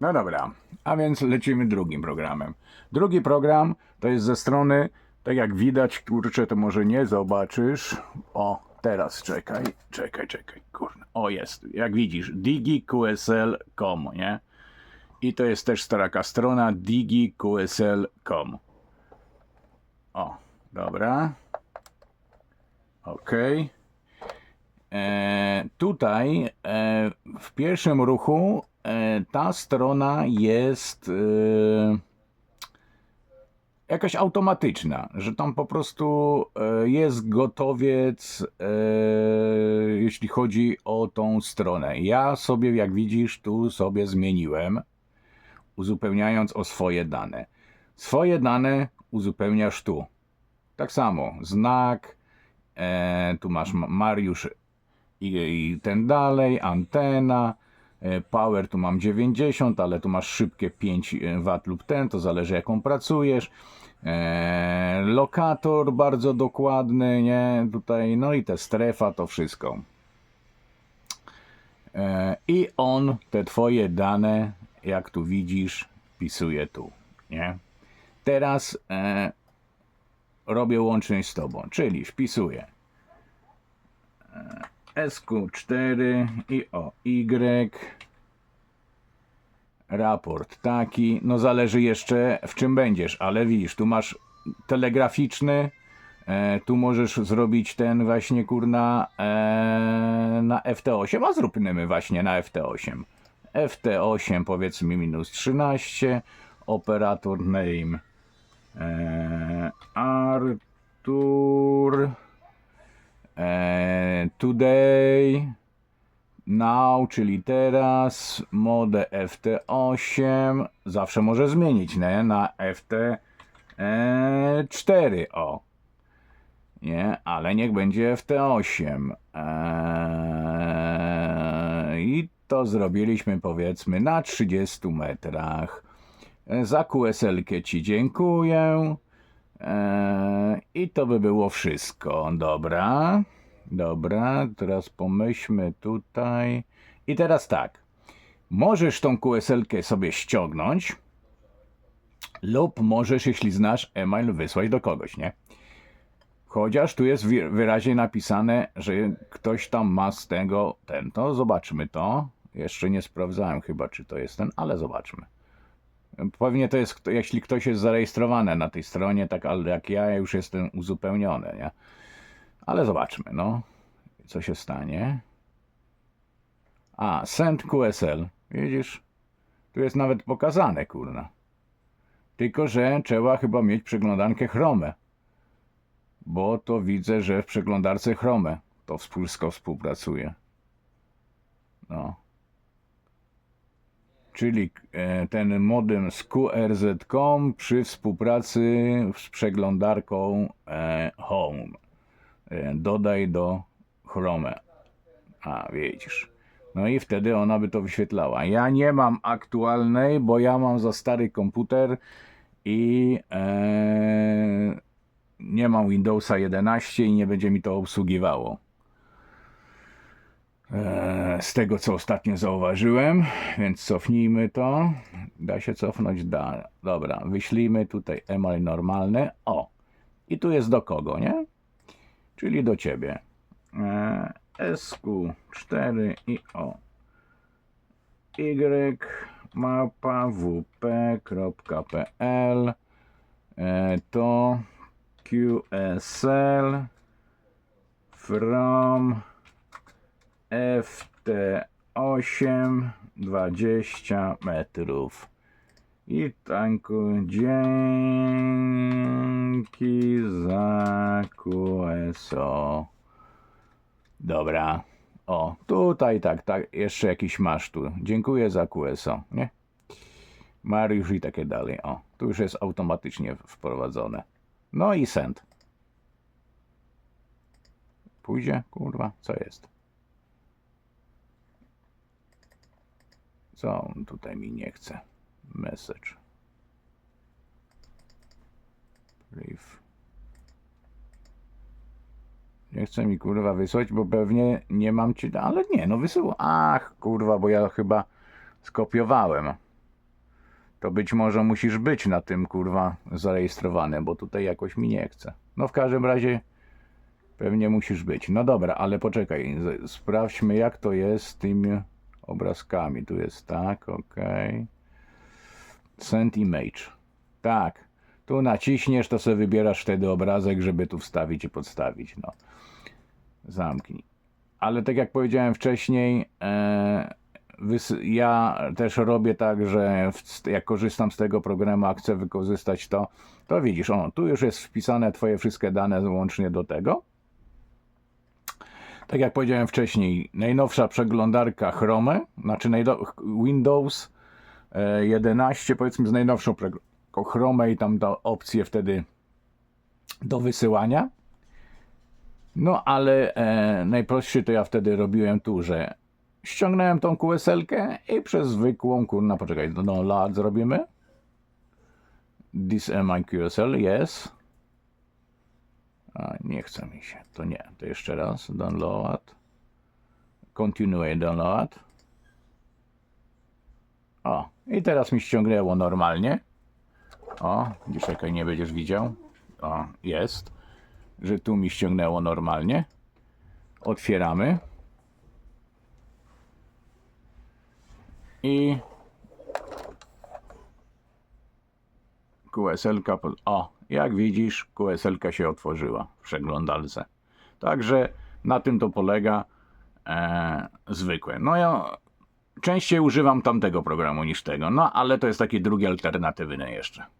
No dobra, a więc lecimy drugim programem. Drugi program to jest ze strony, tak jak widać, kurczę, to może nie zobaczysz. O, teraz czekaj, czekaj, czekaj, kurna. O, jest, jak widzisz, digiqsl.com, nie? I to jest też taka strona digiqsl.com. O, dobra. Okej. E, tutaj e, w pierwszym ruchu ta strona jest e, jakaś automatyczna, że tam po prostu e, jest gotowiec, e, jeśli chodzi o tą stronę. Ja sobie, jak widzisz, tu sobie zmieniłem, uzupełniając o swoje dane. Swoje dane uzupełniasz tu. Tak samo, znak, e, tu masz Ma- Mariusz i, i ten dalej, antena, e, power tu mam 90, ale tu masz szybkie 5 W lub ten, to zależy jaką pracujesz. E, lokator bardzo dokładny, nie? Tutaj, no i ta strefa, to wszystko. E, I on te twoje dane, jak tu widzisz, wpisuje tu, nie? Teraz e, robię łączność z tobą, czyli wpisuję SQ4 i o Y. Raport taki. No zależy jeszcze w czym będziesz, ale widzisz, tu masz telegraficzny. E, tu możesz zrobić ten właśnie kurna e, na FT8, a zróbmy właśnie na FT8. FT8 powiedzmy minus 13. Operator name e, Artur. E, today, now, czyli teraz, modę FT8, zawsze może zmienić, nie? Na FT4, o. Nie, ale niech będzie FT8. E, I to zrobiliśmy powiedzmy na 30 metrach. E, Za QSL-kę Ci dziękuję. I to by było wszystko. Dobra. Dobra, teraz pomyślmy tutaj. I teraz tak. Możesz tą QSL-kę sobie ściągnąć, lub możesz, jeśli znasz e-mail, wysłać do kogoś, nie? Chociaż tu jest wyraźnie napisane, że ktoś tam ma z tego ten. To zobaczmy to. Jeszcze nie sprawdzałem chyba, czy to jest ten, ale zobaczmy. Pewnie to jest, jeśli ktoś jest zarejestrowany na tej stronie, tak ale jak ja już jestem uzupełniony, nie? Ale zobaczmy, no. Co się stanie. A, send QSL. Widzisz? Tu jest nawet pokazane, kurna. Tylko, że trzeba chyba mieć przeglądarkę Chrome. Bo to widzę, że w przeglądarce Chrome to wszystko współpracuje. No czyli e, ten modem z QRZ.com przy współpracy z przeglądarką e, Home. E, Dodaj do Chrome. A, widzisz. No i wtedy ona by to wyświetlała. Ja nie mam aktualnej, bo ja mam za stary komputer i nie mam Windowsa 11 i nie będzie mi to obsługiwało. E, z tego, co ostatnio zauważyłem, więc cofnijmy to. Da się cofnąć? Da. Dobra, wyślijmy tutaj email normalny. O, i tu jest do kogo, nie? Czyli do ciebie. E, SQ4 i o. Y mapa wp.pl e, to QSL from FT8 20 metrów. I tanku dzięki za QSO. Dobra. O, tutaj tak, tak, jeszcze jakiś masz tu. Dziękuję za QSO, nie? Mariusz i takie dalej. O, tu już jest automatycznie wprowadzone. No i send. Pójdzie? Kurwa, co jest? Co on tutaj mi nie chce? Message. Brief. Nie chce mi kurwa wysłać, bo pewnie nie mam ci. Ale nie, no wysyła. Ach, kurwa, bo ja chyba skopiowałem. to być może musisz być na tym kurwa zarejestrowany, bo tutaj jakoś mi nie chce. No w każdym razie pewnie musisz być. No dobra, ale poczekaj, sprawdźmy jak to jest z tymi obrazkami. Tu jest tak, ok. Send image. Tak. Tu naciśniesz, to sobie wybierasz wtedy obrazek, żeby tu wstawić i podstawić. No. Zamknij. Ale tak jak powiedziałem wcześniej, e, ja też robię tak, że jak korzystam z tego programu, a chcę wykorzystać to, to widzisz, o, tu już jest wpisane twoje wszystkie dane łącznie do tego. Tak jak powiedziałem wcześniej, najnowsza przeglądarka Chrome, znaczy Windows e, 11, powiedzmy z najnowszą przeglądarką Chrome i tam da opcje wtedy do wysyłania. No ale e, najprostszy to ja wtedy robiłem tu, że ściągnąłem tą QSL-kę i przez zwykłą, kurna, poczekaj, no lat zrobimy. This my QSL, yes. A, nie chce mi się, to nie, to jeszcze raz, download. Continue download. O, i teraz mi ściągnęło normalnie. O, czekaj, nie będziesz widział. O, jest że tu mi ściągnęło normalnie. Otwieramy. I QSL-ka. O, jak widzisz, QSL-ka się otworzyła w przeglądalce. Także na tym to polega e, zwykłe. No ja częściej używam tamtego programu niż tego, no ale to jest takie drugie alternatywne jeszcze.